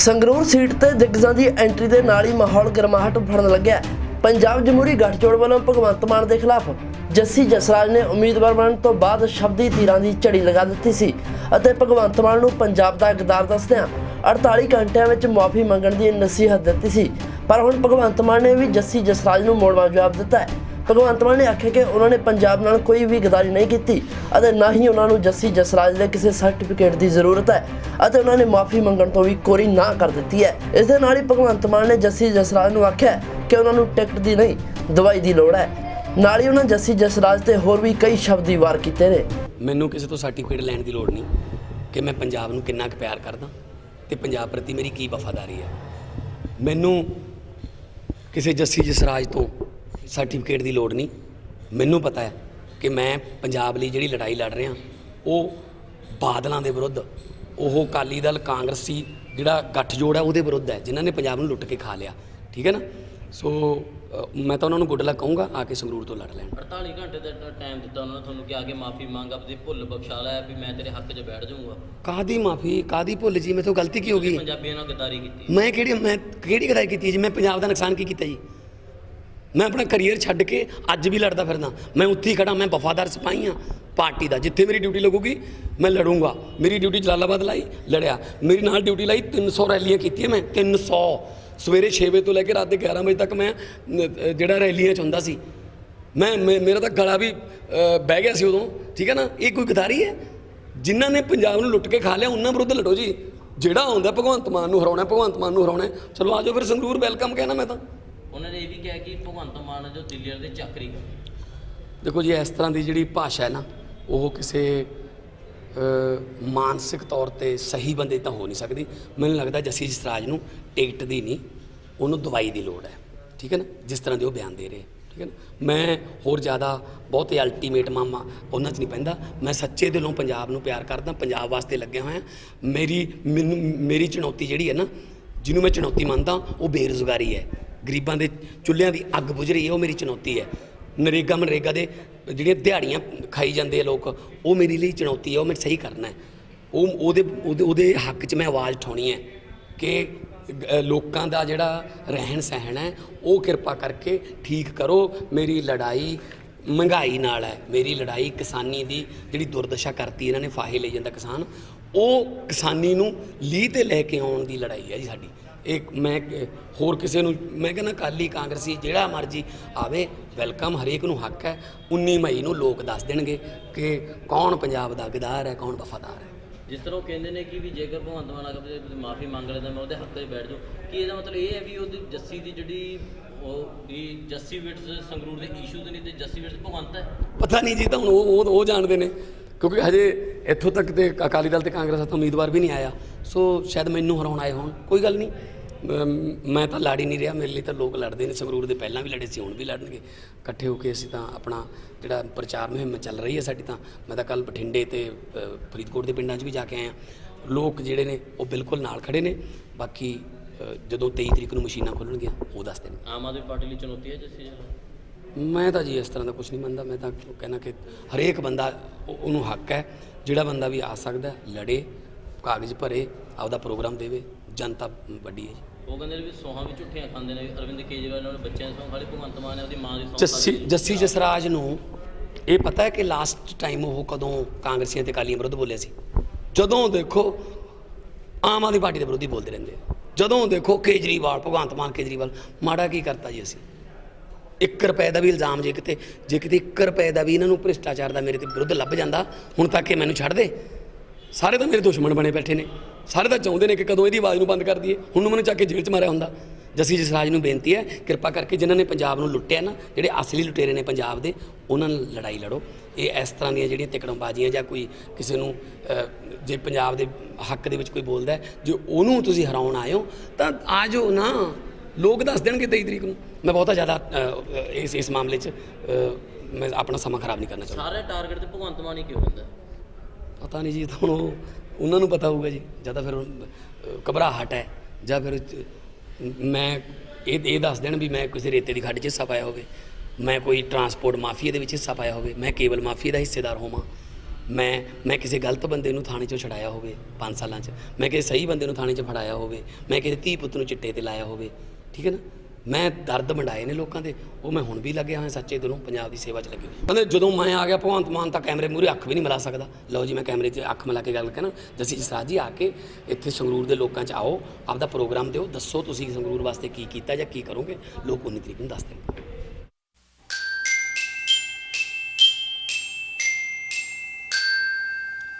Sangrur seat ਤੇ ਦਿੱਗਜਾਂ ਦੀ entry ਦੇ ਨਾਲ ਹੀ ਮਾਹੌਲ ਗਰਮਾਹਟ ਫੜਨ ਲੱਗਿਆ। ਪੰਜਾਬ ਜਮਹੂਰੀ ਗਠਜੋੜ ਵੱਲੋਂ ਭਗਵੰਤ ਮਾਨ ਦੇ ਖਿਲਾਫ ਜੱਸੀ ਜਸਰਾਜ ਨੇ ਉਮੀਦਵਾਰ ਬਣਨ ਤੋਂ ਬਾਅਦ ਸ਼ਬਦੀ ਤੀਰਾਂ ਦੀ ਝੜੀ ਲਗਾ ਦਿੱਤੀ ਸੀ ਅਤੇ ਭਗਵੰਤ ਮਾਨ ਨੂੰ ਪੰਜਾਬ ਦਾ ਗਦਾਰ ਦੱਸਦਿਆਂ 48 ਘੰਟਿਆਂ ਵਿੱਚ ਮੁਆਫੀ ਮੰਗਣ ਦੀ ਨਸੀਹਤ ਦਿੱਤੀ ਸੀ। ਪਰ ਹੁਣ ਭਗਵੰਤ ਮਾਨ ਨੇ ਵੀ ਜੱਸੀ ਜਸਰਾਜ ਨੂੰ ਮੋੜਵਾ ਜਵਾਬ ਦਿੱਤਾ ਹੈ। ਭਗਵੰਤ ਮਾਨ ਨੇ ਆਖਿਆ ਕਿ ਉਹਨਾਂ ਨੇ ਪੰਜਾਬ ਨਾਲ ਕੋਈ ਵੀ ਗਦਾਰੀ ਨਹੀਂ ਕੀਤੀ ਅਤੇ ਨਾ ਹੀ ਉਹਨਾਂ ਨੂੰ ਜੱਸੀ ਜਸਰਾਜ ਦੇ ਕਿਸੇ ਸਰਟੀਫਿਕੇਟ ਦੀ ਜ਼ਰੂਰਤ ਹੈ ਅਤੇ ਉਹਨਾਂ ਨੇ ਮਾਫੀ ਮੰਗਣ ਤੋਂ ਵੀ ਕੋਰੀ ਨਾ ਕਰ ਦਿੱਤੀ ਹੈ। ਇਸ ਦੇ ਨਾਲ ਹੀ ਭਗਵੰਤ ਮਾਨ ਨੇ ਜੱਸੀ ਜਸਰਾਜ ਨੂੰ ਆਖਿਆ ਕਿ ਉਹਨਾਂ ਨੂੰ ਟਿਕਟ ਦੀ ਨਹੀਂ, ਦਵਾਈ ਦੀ ਲੋੜ ਹੈ। ਨਾਲ ਹੀ ਉਹਨਾਂ ਜੱਸੀ ਜਸਰਾਜ ਤੇ ਹੋਰ ਵੀ ਕਈ ਸ਼ਬਦੀ ਵਾਰ ਕੀਤੇ ਨੇ। ਮੈਨੂੰ ਕਿਸੇ ਤੋਂ ਸਰਟੀਫਿਕੇਟ ਲੈਣ ਦੀ ਲੋੜ ਨਹੀਂ ਕਿ ਮੈਂ ਪੰਜਾਬ ਨੂੰ ਕਿੰਨਾ ਕੁ ਪਿਆਰ ਕਰਦਾ ਤੇ ਪੰਜਾਬ ਪ੍ਰਤੀ ਮੇਰੀ ਕੀ ਵਫਾਦਾਰੀ ਹੈ। ਮੈਨੂੰ ਕਿਸੇ ਜੱਸੀ ਜਸਰਾਜ ਤੋਂ ਸਰਟੀਫਿਕੇਟ ਦੀ ਲੋੜ ਨਹੀਂ। ਮੈਨੂੰ ਪਤਾ ਹੈ ਕਿ ਮੈਂ ਪੰਜਾਬ ਲਈ ਜਿਹੜੀ ਲੜਾਈ ਲੜ ਰਿਹਾ ਉਹ ਬਾਦਲਾਂ ਦੇ ਵਿਰੁੱਧ ਉਹ ਅਕਾਲੀ ਦਲ ਕਾਂਗਰਸੀ ਜਿਹੜਾ ਗੱਠਜੋੜ ਹੈ ਉਹਦੇ ਵਿਰੁੱਧ ਹੈ ਜਿਨ੍ਹਾਂ ਨੇ ਪੰਜਾਬ ਨੂੰ ਲੁੱਟ ਕੇ ਖਾ ਲਿਆ। ਠੀਕ ਹੈ ਨਾ? ਸੋ ਮੈਂ ਤਾਂ ਉਹਨਾਂ ਨੂੰ ਗੁੱਡ ਲੱਕ ਕਹੂੰਗਾ ਆ ਕੇ ਸੰਗਰੂਰ ਤੋਂ ਲੜ ਲੈਣ। 48 ਘੰਟੇ ਦਾ ਟਾਈਮ ਦਿੱਤਾ ਉਹਨਾਂ ਨੇ ਤੁਹਾਨੂੰ ਕਿ ਆ ਕੇ ਮਾਫੀ ਮੰਗ ਆਪਦੀ ਭੁੱਲ ਬਖਸ਼ਾ ਲੈ ਵੀ ਮੈਂ ਤੇਰੇ ਹੱਕ 'ਚ ਬੈਠ ਜਾਊਂਗਾ। ਕਾਦੀ ਮਾਫੀ ਕਾਦੀ ਭੁੱਲ ਜੀ? ਤੋਂ ਗਲਤੀ ਕੀ ਹੋ ਗਈ? ਪੰਜਾਬੀਆਂ ਨਾਲ ਗਦਾਰੀ ਕੀਤੀ। ਮੈਂ ਕਿਹੜੀ ਮੈਂ ਕਿਹੜੀ ਗਦਾਈ ਕੀਤੀ ਜੀ? ਮੈਂ ਪੰਜਾਬ ਦਾ ਨੁਕਸਾਨ ਕੀ ਕੀਤਾ ਜੀ? ਮੈਂ ਆਪਣਾ ਕੈਰੀਅਰ ਛੱਡ ਕੇ ਅੱਜ ਵੀ ਲੜਦਾ ਫਿਰਦਾ। ਮੈਂ ਉੱਥੇ ਹੀ ਖੜਾ ਮੈਂ ਵਫਾਦਾਰ ਸਿਪਾਹੀ ਹਾਂ, ਪਾਰਟੀ ਦਾ। ਜਿੱਥੇ ਮੇਰੀ ਡਿਊਟੀ ਲੱਗੂਗੀ, ਮੈਂ ਲੜੂੰਗਾ। ਮੇਰੀ ਡਿਊਟੀ ਜਲਾਲਾਬਾਦ ਲਾਈ, ਲੜਿਆ। ਮੇਰੀ ਨਾਲ ਡਿਊਟੀ ਲਾਈ 300 ਰੈਲੀਆਂ ਕੀਤੀਆਂ ਮੈਂ 300 ਸਵੇਰੇ 6 ਵਜੇ ਤੋਂ ਲੈ ਕੇ ਰਾਤ ਦੇ 11 ਵਜੇ ਤੱਕ ਮੈਂ ਜਿਹੜਾ ਰੈਲੀਆਂ 'ਚ ਹੁੰਦਾ ਸੀ। ਮੈਂ, ਮੈਂ- ਮੇਰਾ ਤਾਂ ਗਲਾ ਵੀ ਬਹਿ ਗਿਆ ਸੀ ਉਦੋਂ। ਠੀਕ ਹੈ ਨਾ? ਇਹ ਕੋਈ ਗਦਾਰੀ ਹੈ? ਜਿਨ੍ਹਾਂ ਨੇ ਪੰਜਾਬ ਨੂੰ ਲੁੱਟ ਕੇ ਖਾ ਲਿਆ, ਉਹਨਾਂ ਵਿਰੁੱਧ ਲੜੋ ਜੀ। ਜਿਹੜਾ ਆਉਂਦਾ ਭਗਵੰਤ ਮਾਨ ਨੂੰ ਹਰਾਉਣਾ, ਭਗਵੰਤ ਮਾਨ ਨੂੰ ਹਰਾਉਣਾ ਚਲੋ ਆਜੋ ਫਿਰ ਸੰਗਰੂਰ ਵੈਲਕਮ ਕਹਿਣਾ ਮੈਂ ਤਾਂ। ਉਹਨਾਂ ਨੇ ਇਹ ਵੀ ਕਿਹਾ ਕਿ ਭਗਵੰਤ ਮਾਨ ਜੋ ਦਿੱਲੀ ਵਾਲੇ ਦੇ ਚੱਕਰੀ ਕਰ ਦੇਖੋ ਜੀ, ਇਸ ਤਰ੍ਹਾਂ ਦੀ ਜਿਹੜੀ ਭਾਸ਼ਾ ਹੈ ਨਾ, ਉਹ ਕਿਸੇ ਮਾਨਸਿਕ ਤੌਰ ਤੇ ਸਹੀ ਬੰਦੇ ਤਾਂ ਹੋ ਨਹੀਂ ਸਕਦੀ। ਮੈਨੂੰ ਲੱਗਦਾ ਜੱਸੀ ਜਸਰਾਜ ਨੂੰ ਟਿਕਟ ਦੀ ਨਹੀਂ, ਉਹਨੂੰ ਦਵਾਈ ਦੀ ਲੋੜ ਹੈ। ਠੀਕ ਹੈ ਨਾ? ਜਿਸ ਤਰ੍ਹਾਂ ਦੇ ਉਹ ਬਿਆਨ ਦੇ ਰਹੇ। ਠੀਕ ਹੈ ਨਾ? ਮੈਂ ਹੋਰ ਜ਼ਿਆਦਾ ਬਹੁਤੇ ਅਲਟੀਮੇਟ ਮਾਮਾ, ਉਹਨਾਂ 'ਚ ਨਹੀਂ ਪੈਂਦਾ। ਮੈਂ ਸੱਚੇ ਦਿਲੋਂ ਪੰਜਾਬ ਨੂੰ ਪਿਆਰ ਕਰਦਾ, ਪੰਜਾਬ ਵਾਸਤੇ ਲੱਗਿਆ ਹੋਇਆ। ਮੇਰੀ, ਮੈਨੂੰ, ਮੇਰੀ ਚੁਣੌਤੀ ਜਿਹੜੀ ਹੈ ਨਾ, ਜਿਹਨੂੰ ਮੈਂ ਚੁਣੌਤੀ ਮੰਨਦਾ, ਉਹ ਬੇਰੁਜ਼ਗਾਰੀ ਹੈ। ਗਰੀਬਾਂ ਦੇ ਚੁੱਲ੍ਹਿਆਂ ਦੀ ਅੱਗ ਬੁਝ ਰਹੀ ਹੈ, ਉਹ ਮੇਰੀ ਚੁਣੌਤੀ ਹੈ। ਨਰੇਗਾ ਮਨਰੇਗਾ ਦੇ ਜਿਹੜੀਆਂ ਦਿਹਾੜੀਆਂ ਖਾਈ ਜਾਂਦੇ ਆ ਲੋਕ, ਉਹ ਮੇਰੀ ਲਈ ਚੁਣੌਤੀ ਹੈ, ਉਹ ਮੈਂ ਸਹੀ ਕਰਨਾ ਹੈ। ਉਹ ਉਹਦੇ ਉਹਦੇ ਉਹਦੇ ਹੱਕ 'ਚ ਮੈਂ ਆਵਾਜ਼ ਉਠਾਉਣੀ ਹੈ ਕਿ ਲੋਕਾਂ ਦਾ ਜਿਹੜਾ ਰਹਿਣ ਸਹਿਣ ਹੈ, ਉਹ ਕਿਰਪਾ ਕਰਕੇ ਠੀਕ ਕਰੋ। ਮੇਰੀ ਲੜਾਈ ਮਹਿੰਗਾਈ ਨਾਲ ਹੈ। ਮੇਰੀ ਲੜਾਈ ਕਿਸਾਨੀ ਦੀ ਜਿਹੜੀ ਦੁਰਦਸ਼ਾ ਕਰਤੀ ਇਹਨਾਂ ਨੇ, ਫਾਹੇ ਲਈ ਜਾਂਦਾ ਕਿਸਾਨ, ਉਹ ਕਿਸਾਨੀ ਨੂੰ ਲੀਹ ਤੇ ਲੈ ਕੇ ਆਉਣ ਦੀ ਲੜਾਈ ਹੈ ਜੀ ਸਾਡੀ। ਇਹ ਮੈਂ ਹੋਰ ਕਿਸੇ ਨੂੰ ਮੈਂ ਕਹਿੰਦਾ ਕਾਲੀ ਕਾਂਗਰਸੀ ਜਿਹੜਾ ਮਰਜ਼ੀ ਆਵੇ ਵੈਲਕਮ ਹਰੇਕ ਨੂੰ ਹੱਕ ਹੈ। 19 ਮਈ ਨੂੰ ਲੋਕ ਦੱਸ ਦੇਣਗੇ ਕਿ ਕੌਣ ਪੰਜਾਬ ਦਾ ਗਦਾਰ ਹੈ ਕੌਣ ਵਫਾਦਾਰ ਹੈ। ਜਿਸ ਤਰ੍ਹਾਂ ਉਹ ਕਹਿੰਦੇ ਨੇ ਕਿ ਵੀ ਜੇਕਰ ਭਗਵੰਤ ਮਾਨ ਅਗਰ ਮਾਫੀ ਮੰਗ ਲੈਂਦਾ ਮੈਂ ਉਹਦੇ ਹੱਕ 'ਚ ਬੈਠ ਜਾਊਂ। ਕੀ ਇਹਦਾ ਮਤਲਬ ਇਹ ਹੈ ਵੀ ਉਹਦੀ ਜੱਸੀ ਦੀ ਜਿਹੜੀ ਉਹ ਵੀ ਜੱਸੀ ਵਿਟਸ ਸੰਗਰੂਰ ਦੇ ਇਸ਼ੂਜ਼ ਨਹੀਂ ਤੇ ਜੱਸੀ ਵਿਟਸ ਭਗਵੰਤ ਹੈ? ਪਤਾ ਨਹੀਂ ਜੀ ਤਾਂ ਹੁਣ ਉਹ ਉਹ ਉਹ ਜਾਣਦੇ ਨੇ। ਕਿਉਂਕਿ ਹਜੇ ਇੱਥੋਂ ਤੱਕ ਤੇ ਅਕਾਲੀ ਦਲ ਤੇ ਕਾਂਗਰਸ ਦਾ ਉਮੀਦਵਾਰ ਵੀ ਨਹੀਂ ਆਇਆ। ਸੋ ਸ਼ਾਇਦ ਮੈਨੂੰ ਹਰਾਉਣ ਆਏ ਹੋਣ। ਕੋਈ ਗੱਲ ਨਹੀਂ। ਮੈਂ ਤਾਂ ਲੜ ਹੀ ਨਹੀਂ ਰਿਹਾ। ਮੇਰੇ ਲਈ ਤਾਂ ਲੋਕ ਲੜਦੇ ਨੇ। ਸੰਗਰੂਰ ਦੇ ਪਹਿਲਾਂ ਵੀ ਲੜੇ ਸੀ, ਹੁਣ ਵੀ ਲੜਨਗੇ। ਇਕੱਠੇ ਹੋ ਕੇ ਅਸੀਂ ਤਾਂ ਆਪਣਾ ਜਿਹੜਾ ਪ੍ਰਚਾਰ ਮੁਹਿੰਮ ਚੱਲ ਰਹੀ ਹੈ ਸਾਡੀ ਤਾਂ, ਮੈਂ ਤਾਂ ਕੱਲ ਬਠਿੰਡੇ ਤੇ ਫਰੀਦਕੋਟ ਦੇ ਪਿੰਡਾਂ 'ਚ ਵੀ ਜਾ ਕੇ ਆਇਆ। ਲੋਕ ਜਿਹੜੇ ਨੇ, ਉਹ ਬਿਲਕੁਲ ਨਾਲ ਖੜੇ ਨੇ। ਬਾਕੀ ਜਦੋਂ 23 ਤਰੀਕ ਨੂੰ ਮਸ਼ੀਨਾਂ ਖੁੱਲਣਗੀਆਂ, ਉਹ ਦੱਸ ਦੇਣਗੇ। ਆਮ ਆਦਮੀ ਪਾਰਟੀ ਲਈ ਚੁਣੌਤੀ ਹੈ ਜੱਸੀ ਜਸਰਾਜ ਮੈਂ ਤਾਂ ਜੀ ਇਸ ਤਰ੍ਹਾਂ ਦਾ ਕੁਝ ਨਹੀਂ ਮੰਨਦਾ ਮੈਂ ਤਾਂ ਕਹਿੰਦਾ ਕਿ ਹਰੇਕ ਬੰਦਾ ਉਹ- ਉਹਨੂੰ ਹੱਕ ਹੈ ਜਿਹੜਾ ਬੰਦਾ ਵੀ ਆ ਸਕਦਾ ਹੈ, ਲੜੇ ਕਾਗਜ਼ ਭਰੇ ਆਪਦਾ ਪ੍ਰੋਗਰਾਮ ਦੇਵੇ ਜਨਤਾ ਵੱਡੀ ਹੈ ਜੀ। ਉਹ ਕਹਿੰਦੇ ਨੇ ਵੀ ਸੋਹਾਂ ਵੀ ਝੁੱਠੀਆਂ ਖਾਂਦੇ ਨੇ ਵੀ ਅਰਵਿੰਦ ਕੇਜਰੀਵਾਲ ਨਾਲ ਬੱਚਿਆਂ ਦੀ ਸੌਂ ਖਾਲੀ ਭਗਵੰਤ ਮਾਨ ਨੇ ਉਹਦੀ ਮਾਂ ਦੀ ਸੌਂ ਜੱਸੀ ਜੱਸੀ ਜਸਰਾਜ ਨੂੰ ਇਹ ਪਤਾ ਹੈ ਕਿ ਲਾਸਟ ਟਾਈਮ ਉਹ ਕਦੋਂ ਕਾਂਗਰਸੀਆਂ ਤੇ ਕਾਲੀਆਂ ਵਿਰੁੱਧ ਬੋਲਿਆ ਸੀ? ਜਦੋਂ ਦੇਖੋ ਆਮ ਆਦਮੀ ਪਾਰਟੀ ਦੇ ਵਿਰੋਧੀ ਬੋਲਦੇ ਰਹਿੰਦੇ ਆ। ਜਦੋਂ ਦੇਖੋ ਕੇਜਰੀਵਾਲ ਭਗਵੰਤ ਮਾਨ ਕੇਜਰੀਵਾਲ ਮਾੜਾ ਕੀ ਕਰਤਾ ਜੀ ਅਸੀਂ? 1 ਰੁਪਏ ਦਾ ਵੀ ਇਲਜ਼ਾਮ ਜੇ ਕਿਤੇ ਜੇ ਕਿਤੇ 1 ਰੁਪਏ ਦਾ ਵੀ ਇਹਨਾਂ ਨੂੰ ਭ੍ਰਿਸ਼ਟਾਚਾਰ ਦਾ ਮੇਰੇ ਤੇ ਵਿਰੁੱਧ ਲੱਭ ਜਾਂਦਾ, ਹੁਣ ਤੱਕ ਇਹ ਮੈਨੂੰ ਛੱਡ ਦੇ। ਸਾਰੇ ਤਾਂ ਮੇਰੇ ਦੁਸ਼ਮਣ ਬਣੇ ਬੈਠੇ ਨੇ। ਸਾਰੇ ਤਾਂ ਚਾਹੁੰਦੇ ਨੇ ਕਿ ਕਦੋਂ ਇਹਦੀ ਆਵਾਜ਼ ਨੂੰ ਬੰਦ ਕਰ ਦਈਏ। ਹੁਣ ਨੂੰ ਮੈਨੂੰ ਚੱਕ ਕੇ ਜੇਲ੍ਹ 'ਚ ਮਾਰਿਆ ਹੁੰਦਾ। ਜੱਸੀ ਜਸਰਾਜ ਨੂੰ ਬੇਨਤੀ ਹੈ, ਕਿਰਪਾ ਕਰਕੇ ਜਿਨ੍ਹਾਂ ਨੇ ਪੰਜਾਬ ਨੂੰ ਲੁੱਟਿਆ ਨਾ, ਜਿਹੜੇ ਅਸਲੀ ਲੁਟੇਰੇ ਨੇ ਪੰਜਾਬ ਦੇ, ਉਹਨਾਂ ਨਾਲ ਲੜਾਈ ਲੜੋ। ਇਹ ਇਸ ਤਰ੍ਹਾਂ ਦੀਆਂ ਜਿਹੜੀਆਂ ਤਿਕੜਮਬਾਜ਼ੀਆਂ ਜਾਂ ਕੋਈ ਕਿਸੇ ਨੂੰ ਜੇ ਪੰਜਾਬ ਦੇ ਹੱਕ ਦੇ ਵਿੱਚ ਕੋਈ ਬੋਲਦਾ ਜੇ ਉਹਨੂੰ ਤੁਸੀਂ ਹਰਾਉਣ ਆਇਓ ਤਾਂ ਆ ਜਾਓ ਨਾ। ਲੋਕ ਦੱਸ ਦੇਣਗੇ 23 ਤਰੀਕ ਨੂੰ। ਮੈਂ ਬਹੁਤਾ ਜ਼ਿਆਦਾ ਅ, ਇਸ ਇਸ ਮਾਮਲੇ 'ਚ ਅ, ਮੈਂ ਆਪਣਾ ਸਮਾਂ ਖਰਾਬ ਨਹੀਂ ਕਰਨਾ ਚਾਹੁੰਦਾ। ਸਾਰੇ ਟਾਰਗੇਟ ਤੇ ਭਗਵੰਤ ਮਾਨ ਹੀ ਕਿਉਂ ਹੁੰਦਾ? ਪਤਾ ਨਹੀਂ ਜੀ ਤਾਂ ਹੁਣ ਉਹ ਉਹਨਾਂ ਨੂੰ ਪਤਾ ਹੋਊਗਾ ਜੀ। ਜਾਂ ਤਾਂ ਫਿਰ ਅ, ਘਬਰਾਹਟ ਹੈ ਜਾਂ ਫਿਰ ਚ- ਮੈਂ ਇਹ ਇਹ ਦੱਸ ਦੇਣ ਵੀ ਮੈਂ ਕਿਸੇ ਰੇਤੇ ਦੀ ਖੱਡ 'ਚ ਹਿੱਸਾ ਪਾਇਆ ਹੋਵੇ। ਮੈਂ ਕੋਈ ਟਰਾਂਸਪੋਰਟ ਮਾਫੀਆ ਦੇ ਵਿੱਚ ਹਿੱਸਾ ਪਾਇਆ ਹੋਵੇ। ਮੈਂ ਕੇਬਲ ਮਾਫੀਆ ਦਾ ਹਿੱਸੇਦਾਰ ਹੋਵਾਂ। ਮੈਂ ਮੈਂ ਕਿਸੇ ਗਲਤ ਬੰਦੇ ਨੂੰ ਥਾਣੇ 'ਚੋਂ ਛਡਾਇਆ ਹੋਵੇ 5 ਸਾਲਾਂ 'ਚ। ਮੈਂ ਕਿਸੇ ਸਹੀ ਬੰਦੇ ਨੂੰ ਥਾਣੇ 'ਚ ਫੜਾਇਆ ਹੋਵੇ। ਮੈਂ ਕਿਸੇ ਧੀ ਪੁੱਤ ਨੂੰ ਚਿੱਟੇ ਤੇ ਲਾਇਆ ਹੋਵੇ। ਠੀਕ ਹੈ ਨਾ? ਮੈਂ ਦਰਦ ਮੰਡਾਏ ਨੇ ਲੋਕਾਂ ਦੇ, ਉਹ ਮੈਂ ਹੁਣ ਵੀ ਲੱਗਿਆ ਹੋਇਆ ਸੱਚੇ ਦਿਲੋਂ ਪੰਜਾਬ ਦੀ ਸੇਵਾ 'ਚ ਲੱਗੇ ਹੋਏ। ਕਹਿੰਦੇ ਜਦੋਂ ਮੈਂ ਆ ਗਿਆ, ਭਗਵੰਤ ਮਾਨ ਤਾਂ ਕੈਮਰੇ ਮੂਹਰੇ ਅੱਖ ਵੀ ਨਹੀਂ ਮਿਲਾ ਸਕਦਾ। ਲਓ ਜੀ, ਮੈਂ ਕੈਮਰੇ 'ਚ ਅੱਖ ਮਿਲਾ ਕੇ ਗੱਲ ਕਰਾਂ, ਜਸੀ ਜਸਰਾਜ ਜੀ ਆ ਕੇ ਇੱਥੇ ਸੰਗਰੂਰ ਦੇ ਲੋਕਾਂ 'ਚ ਆਓ, ਆਪਦਾ ਪ੍ਰੋਗਰਾਮ ਦਿਓ, ਦੱਸੋ ਤੁਸੀਂ ਸੰਗਰੂਰ ਵਾਸਤੇ ਕੀ ਕੀਤਾ ਜਾਂ ਕੀ ਕਰੋਗੇ, ਲੋਕ ਉਨੀ ਤਰੀਕ ਨੂੰ ਦੱਸ ਦੇਣਗੇ।